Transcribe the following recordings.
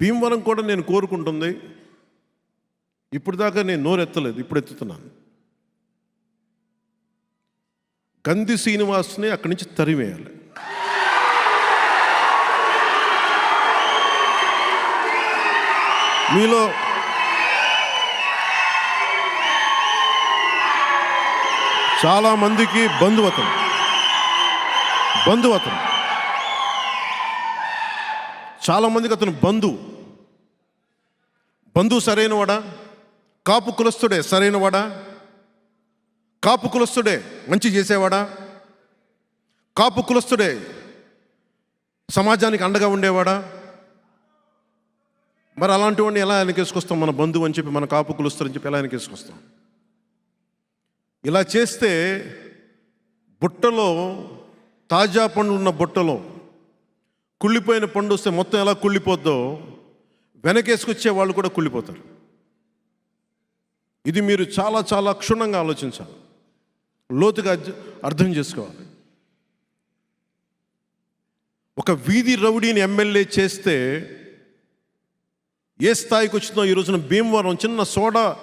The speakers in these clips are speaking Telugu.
భీమవరం కూడా నేను కోరుకుంటుంది. ఇప్పుడు దాకా నేను నోరెత్తలేదు ఇప్పుడు ఎత్తుతున్నాను కంది శ్రీనివాస్ని అక్కడి నుంచి తరివేయాలి మీలో చాలామందికి బంధువతం బంధువతం. చాలామందికి అతను బంధువు. బంధువు సరైనవాడా? కాపు కులస్తుడే సరైనవాడా? కాపు కులస్తుడే మంచి చేసేవాడా? కాపు కులస్తుడే సమాజానికి అండగా ఉండేవాడా? మరి అలాంటి వాడిని ఎలా వెనకేసుకొస్తాం మన బంధువు అని చెప్పి మన కాపు కులుస్తారని చెప్పి ఎలా వెనకేసుకొస్తాం? ఇలా చేస్తే బుట్టలో తాజా పండు ఉన్న బుట్టలో కుళ్ళిపోయిన పండు వస్తే మొత్తం ఎలా కుళ్ళిపోద్దో వెనకేసుకొచ్చే వాళ్ళు కూడా కుళ్ళిపోతారు. ఇది మీరు చాలా చాలా క్షుణ్ణంగా ఆలోచించాలి. లోతుగా అర్థం చేసుకోవాలి. ఒక వీధి రౌడీని ఎమ్మెల్యే చేస్తే ఏ స్థాయికి వచ్చిందో ఈ రోజున భీమవరం చిన్న సోడా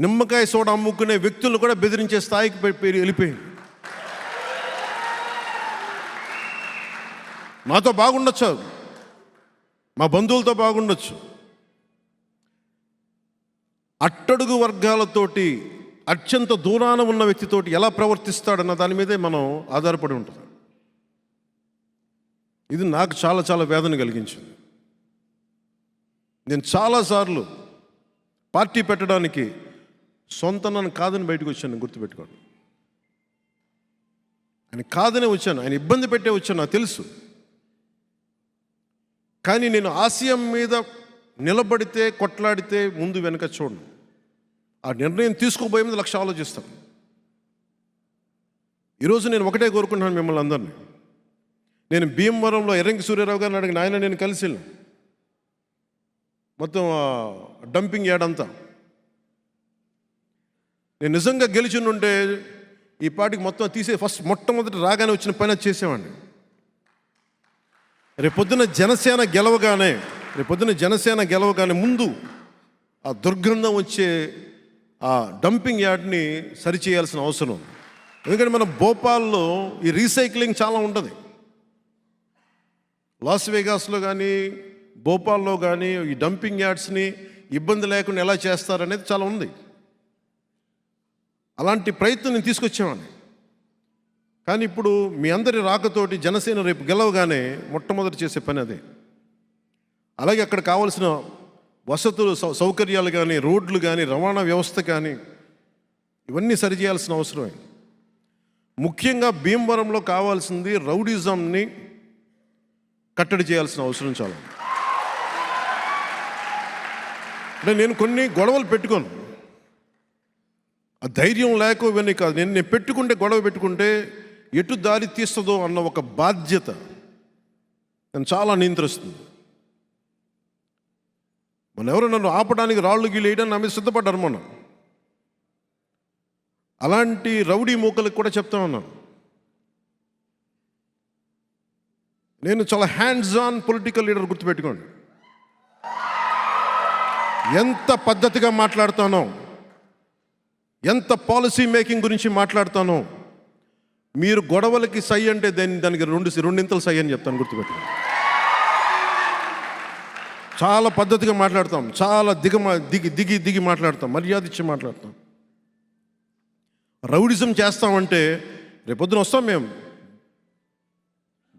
నిమ్మకాయ సోడా అమ్ముకునే వ్యక్తులను కూడా బెదిరించే స్థాయికి వెళ్ళిపోయింది. నాతో బాగుండొచ్చు. మా బంధువులతో బాగుండొచ్చు. అట్టడుగు వర్గాలతోటి అత్యంత దూరాన ఉన్న వ్యక్తితోటి ఎలా ప్రవర్తిస్తాడన్న దాని మీదే మనం ఆధారపడి ఉంటుంది ఇది నాకు చాలా చాలా వేదన కలిగించింది. నేను చాలాసార్లు పార్టీ పెట్టడానికి సొంత నన్ను కాదని బయటకు వచ్చాను గుర్తుపెట్టుకోండి ఆయన కాదనే వచ్చాను ఆయన ఇబ్బంది పెట్టే వచ్చాను నాకు తెలుసు. కానీ నేను ఆశయం మీద నిలబడితే కొట్లాడితే ముందు వెనక చూడను. ఆ నిర్ణయం తీసుకోబోయే మీద లక్ష ఆలోచిస్తాను. ఈరోజు నేను ఒకటే కోరుకుంటున్నాను మిమ్మల్ని అందరినీ. నేను భీమవరంలో ఎర్రంకి సూర్యారావు గారిని అడిగిన ఆయన నేను కలిసి వెళ్ళాను. మొత్తం డంపింగ్ యార్డ్ నేను నిజంగా గెలిచి ఈ పాటికి మొత్తం తీసే ఫస్ట్ మొట్టమొదటి రాగానే వచ్చిన పని చేసేవాడిని. రేపొద్దున జనసేన గెలవగానే రేపొద్దున జనసేన గెలవగానే ముందు ఆ దుర్గంధం వచ్చే ఆ డంపింగ్ యార్డ్ని సరిచేయాల్సిన అవసరం ఉంది. ఎందుకంటే మన భోపాల్లో ఈ రీసైక్లింగ్ చాలా ఉంటుంది లాస్ వేగాస్లో కానీ భోపాల్లో కానీ ఈ డంపింగ్ యార్డ్స్ని ఇబ్బంది లేకుండా ఎలా చేస్తారనేది చాలా ఉంది. అలాంటి ప్రయత్నం నేను తీసుకొచ్చేవాడిని కానీ ఇప్పుడు మీ అందరి రాకతోటి జనసేన రేపు గెలవగానే మొట్టమొదటి చేసే పని అదే. అలాగే అక్కడ కావలసిన వసతులు సౌ సౌకర్యాలు కానీ రోడ్లు కానీ రవాణా వ్యవస్థ కానీ ఇవన్నీ సరిచేయాల్సిన అవసరమే. ముఖ్యంగా భీమవరంలో కావాల్సింది రౌడిజంని కట్టడి చేయాల్సిన అవసరం చాలా. అంటే నేను కొన్ని గొడవలు పెట్టుకోను. ఆ ధైర్యం లేక ఇవన్నీ కాదు. నేను నేను పెట్టుకుంటే గొడవ పెట్టుకుంటే ఎటు దారి తీస్తుందో అన్న ఒక బాధ్యత. నేను చాలా నియంత్రిస్తుంది మన ఎవరు నన్ను ఆపడానికి రాళ్ళు గీళ్ళు వేయడానికి నా మీద సిద్ధపడ్డారు మనం అలాంటి రౌడీ మూకలకు కూడా చెప్తా ఉన్నాను. నేను చాలా హ్యాండ్స్ ఆన్ పొలిటికల్ లీడర్ గుర్తుపెట్టుకోండి. ఎంత పద్ధతిగా మాట్లాడతానో ఎంత పాలసీ మేకింగ్ గురించి మాట్లాడతానో మీరు గొడవలకి సై అంటే దాన్ని దానికి రెండు రెండింతలు సై అని చెప్తాను గుర్తుపెట్టుకోండి చాలా పద్ధతిగా మాట్లాడతాం చాలా దిగ దిగి దిగి దిగి మాట్లాడతాం మర్యాద ఇచ్చి మాట్లాడతాం. రౌడిజం చేస్తామంటే రేపొద్దున వస్తాం మేము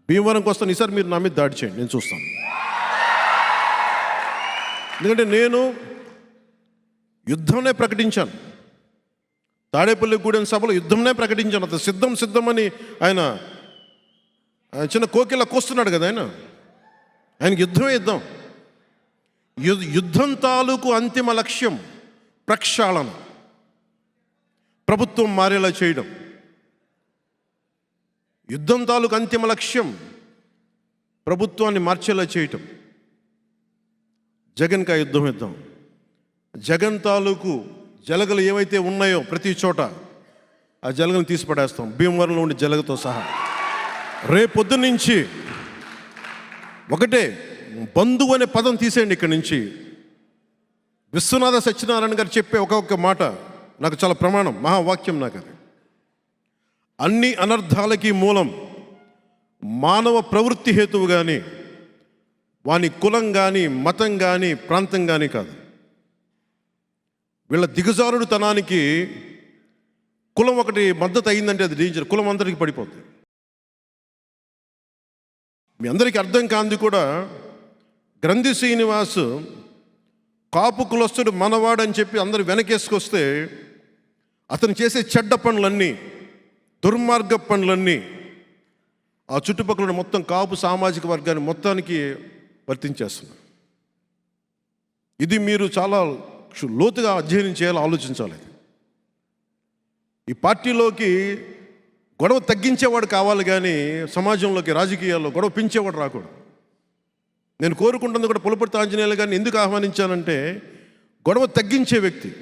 భీమవరంకి వస్తాను ఈసారి మీరు నా మీద దాడి చేయండి నేను చూస్తాను. ఎందుకంటే నేను యుద్ధంనే ప్రకటించాను. తాడేపల్లిగూడెం సభలో యుద్ధంనే ప్రకటించాను అతను. సిద్ధం సిద్ధమని ఆయన ఆయన చిన్న కోకిల కోస్తున్నాడు కదా ఆయన. ఆయనకి యుద్ధమే యుద్ధం. యు- యుద్ధం తాలూకు అంతిమ లక్ష్యం ప్రక్షాళన. ప్రభుత్వం మారేలా చేయడం. యుద్ధం తాలూకు అంతిమ లక్ష్యం ప్రభుత్వాన్ని మార్చేలా చేయటం. జగన్కి ఆ యుద్ధం యుద్ధం. జగన్ తాలూకు జలగలు ఏవైతే ఉన్నాయో ప్రతి చోట ఆ జలగలను తీసి పడేస్తాం భీమవరంలో ఉండే జలగతో సహా. రేపొద్దు నుంచి ఒకటే బంధువు అనే పదం తీసేయండి ఇక్కడి నుంచి. విశ్వనాథ సత్యనారాయణ గారు చెప్పే ఒక్కొక్క మాట నాకు చాలా ప్రమాణం మహావాక్యం నాకు అది. అన్ని అనర్థాలకి మూలం మానవ ప్రవృత్తి హేతువు కానీ వాని కులం కానీ మతం కానీ ప్రాంతం కానీ కాదు. వీళ్ళ దిగజారుడుతనానికి కులం ఒకటి మద్దతు అయిందంటే అది డేంజర్. కులం అందరికీ పడిపోతుంది మీ అందరికీ అర్థం కాంది కూడా గ్రంథి శ్రీనివాస్ కాపు కులస్తుడు మనవాడని చెప్పి అందరు వెనకేసుకొస్తే అతను చేసే చెడ్డ పనులన్నీ దుర్మార్గ పనులన్నీ ఆ చుట్టుపక్కల మొత్తం కాపు సామాజిక వర్గాన్ని మొత్తానికి వర్తించేస్తున్నారు ఇది మీరు చాలా లోతుగా అధ్యయనం చేయాలో ఆలోచించాలి. ఈ పార్టీలోకి గొడవ తగ్గించేవాడు కావాలి కానీ సమాజంలోకి రాజకీయాల్లో గొడవ పెంచేవాడు రాకూడదు. నేను కోరుకుంటుంది కూడా పులపర్తి ఆంజనేయులు గారిని ఎందుకు ఆహ్వానించానంటే గొడవ తగ్గించే వ్యక్తి